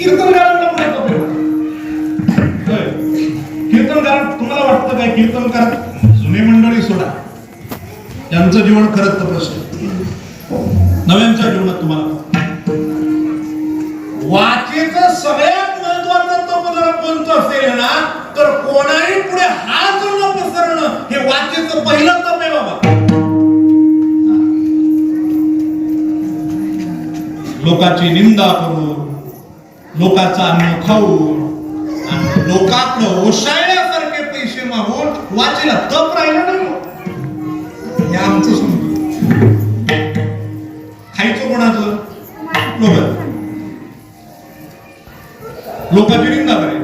कीर्तनकारांना कीर्तनकार तुम्हाला वाटतं काय कीर्तनकार जुने मंडळी सोडा त्यांचं जीवन खरंच प्रश्न नव्यांच्या जीवनात तुम्हाला वाचेच सगळ्यात महत्वाचं तो जर पंच असेल ना तर कोणाही पुढे हात न पसरणं हे वाचेच पहिलं तप आहे बाबा. लोकाची निंदा करून लोकांचा अन्न खाऊन आणि लोकातलं ओशाळल्यासारखे पैसे मागून वाचेला तप राहिला नाही. हे आमचं समजू खायचं कोणाचं? लोक. लोकांची निंदा बरे.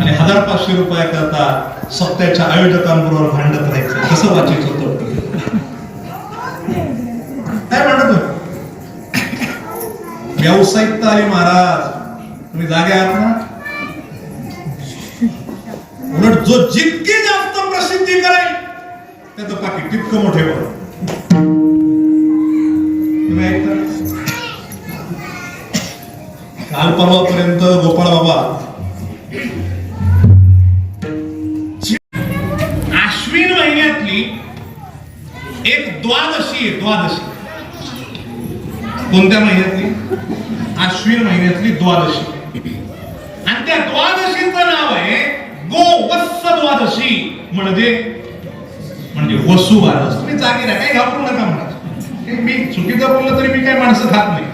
आणि हजार पाचशे रुपया करता सत्याच्या आयोजकांबरोबर भांडत राहायचं. कसं वाचायचं होतं व्यावसायिकता आली महाराज तुम्ही जागे आहात ना? उलट जो जितकी जास्त प्रसिद्धी करेल त्याचं पाकिट तितकं मोठे बघ तुम्ही ऐकता? काल परवापर्यंत गोपाळ बाबा आश्विन महिन्यातली एक द्वादशी द्वादशी. कोणत्या महिन्यातली? आश्विन महिन्यातली द्वादशी. आणि त्या द्वादशीचं नाव आहे गोवत्स द्वादशी म्हणजे म्हणजे वसुबारस तुम्ही जागे राहा काही घाबरू नका म्हणा मी चुकीचं बोललं तरी मी काही माणसं खात नाही.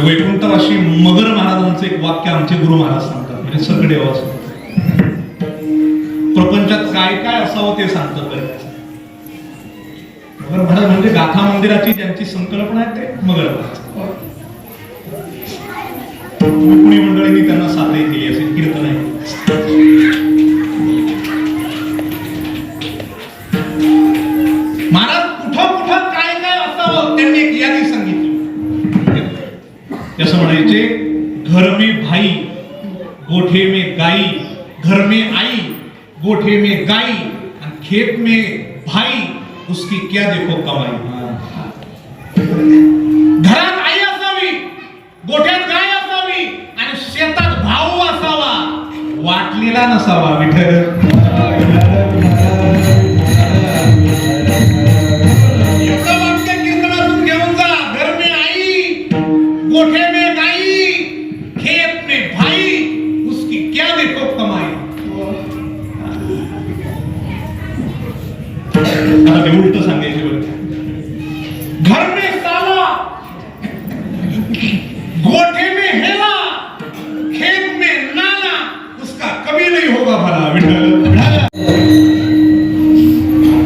ते वैकुंठवाशी मगर महाराजांचं एक वाक्य आमचे गुरु महाराज सांगतात. म्हणजे सगळे प्रपंचात काय काय असावं ते सांगतात बरं. मगर महाराज म्हणजे गाथा मंदिराची ज्यांची संकल्पना आहे ते मगर महाराज. कुणी मंडळींनी त्यांना साधे केली असेल कसं म्हणायचे घर मे भाई गोठे मे गाई घर मे आई गोठे मे गाई आणि खेत में भाई उसकी क्या देखो कमाई. घरात आई असावी गोठ्यात गाय असावी आणि शेतात भाऊ असावा वाटलेला नसावा विठ्ठल.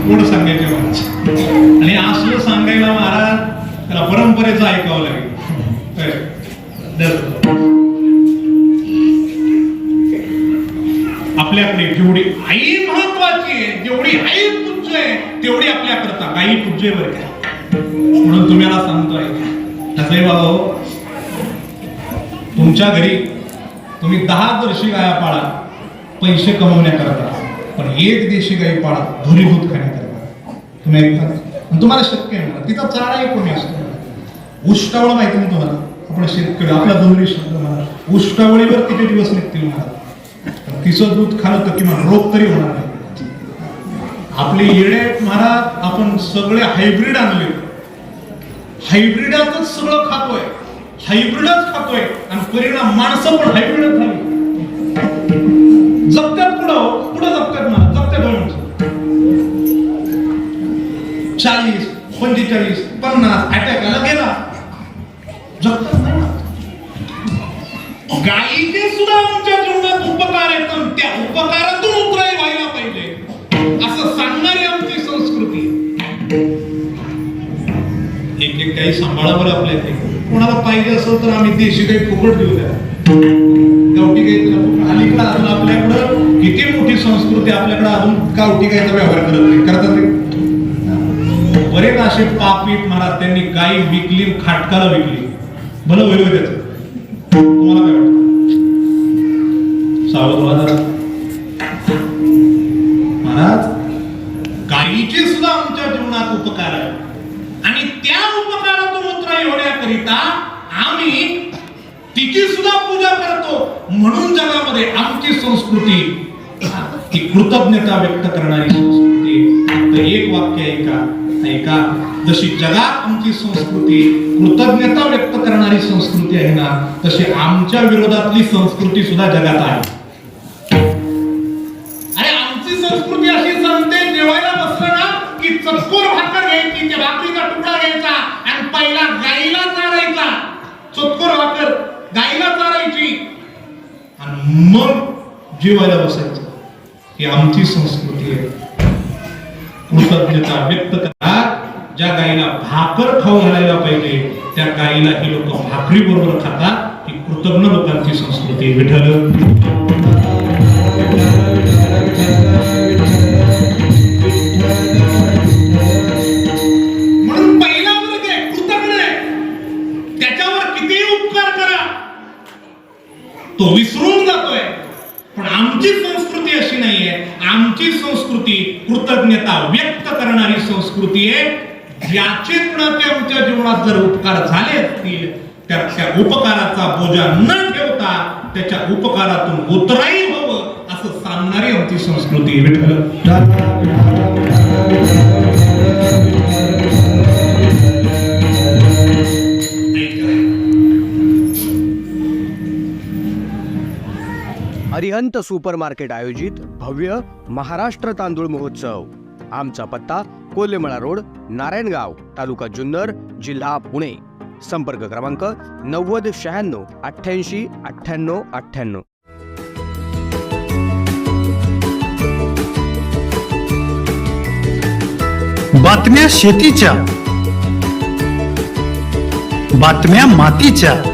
कोण सांगायचे महाराज आणि असलं सांगायला महाराज त्याला परंपरेचं ऐकावं लागेल. आपल्याकडे जेवढी आई महत्वाची आहे जेवढी आई तुमची आहे तेवढी आपल्या करता आई तुमचे आहे बरं का? म्हणून तुम्हाला सांगतोय. कसं बाबा हो तुमच्या घरी तुम्ही दहा जर्शी गाया पाळा. पैसे कमवण्याकरता. पण एक देशी गाई पाळा धुरीभूत खाण्याकरता. तुम्ही ऐकता? आणि तुम्हाला शक्य आहे म्हणा तिचा चाराही कोणी असतो? उष्टावळ माहिती नाही तुम्हाला आपण शेतकरी आपला दोन्ही शब्द म्हणा. उष्टावळीवर किती दिवस निघतील म्हणा? तिचं दूध खाल्लं तर किमान रोग तरी होणार नाही. आपले येणे महाराज आपण सगळे हायब्रिड आणले. हायब्रिडातच सगळं खातोय. हायब्रिडच खातोय. आणि परिणाम माणसं पण हायब्रिडच झाली. जगत्यात पुढं हो, पुढं जगत्यात ना जगत्यात होय चाळीस पंचेचाळीस पन्नास अटॅक आला गेला. जगतात नाही गायीचे सुद्धा आमच्या जीवनात उपकार आहेत पण त्या उपकारातून उतराई व्हायला पाहिजे. असं सांगणारी आमची संस्कृती. एक एक काही सांभाळावर आपल्या कोणाला पाहिजे असेल तर आम्ही देशी काही फुकट देऊ द्या. गावठी गाईचं फुकट. अलीकडं अजून आपल्याकडं किती मोठी संस्कृती आपल्याकडं अजून गावठी गाईचा व्यवहार करत नाही. करत ते बरेच असे पापीट महाराज त्यांनी गाई विकली खाटकाला विकली. भलं होईल त्याच. तुम्हाला काय वाटत? सावध महाराज महाराज गायीचे सुद्धा आमच्या जीवनात उपकार आहे आणि त्या उपकारातून उतराई होण्याकरिता तिची सुद्धा पूजा करतो. म्हणून जगामध्ये आमची संस्कृती ही कृतज्ञता व्यक्त करणारी संस्कृती. फक्त एक वाक्य ऐका ऐका जशी जगात आमची संस्कृती कृतज्ञता व्यक्त करणारी संस्कृती आहे ना तशी आमच्या विरोधातली संस्कृती सुद्धा जगात आहे. अरे आमची संस्कृती अशी सांगते जेवायला बसलं ना की चकोर भाकर घ्यायची त्या भाकरीचा तुकडा घ्यायचा आणि पहिला गाईला चारायचा. चकोर भाकर. गायला चारायची आणि मग जेवायला बसायचं. ही आमची संस्कृती आहे. कृतज्ञता व्यक्त करा. ज्या गायीला भाकर खाऊ घालायला पाहिजे त्या गायीला ही लोक भाकरी बरोबर खातात. ही कृतज्ञ लोकांची संस्कृती विठल तो विसरून जातोय. पण आमची संस्कृती अशी नाहीये. आमची संस्कृती कृतज्ञता व्यक्त करणारी संस्कृती आहे. ज्याचे कुणाचे आमच्या जीवनात जर उपकार झाले असतील तर त्या उपकाराचा बोजा न ठेवता त्याच्या उपकारातून उतराई हवं असं सांगणारी आमची संस्कृती विठ्ठल. जयंत सुपर सुपरमार्केट आयोजित भव्य महाराष्ट्र तांदूळ महोत्सव. आमचा पत्ता कोल्हेमळा रोड नारायणगाव तालुका जुन्नर जिल्हा पुणे. संपर्क क्रमांक नव्वद शहाण्णव अठ्ठ्याऐंशी अठ्ठ्याण्णव अठ्ठ्याण्णव. बातम्या शेतीच्या. बातम्या मातीच्या.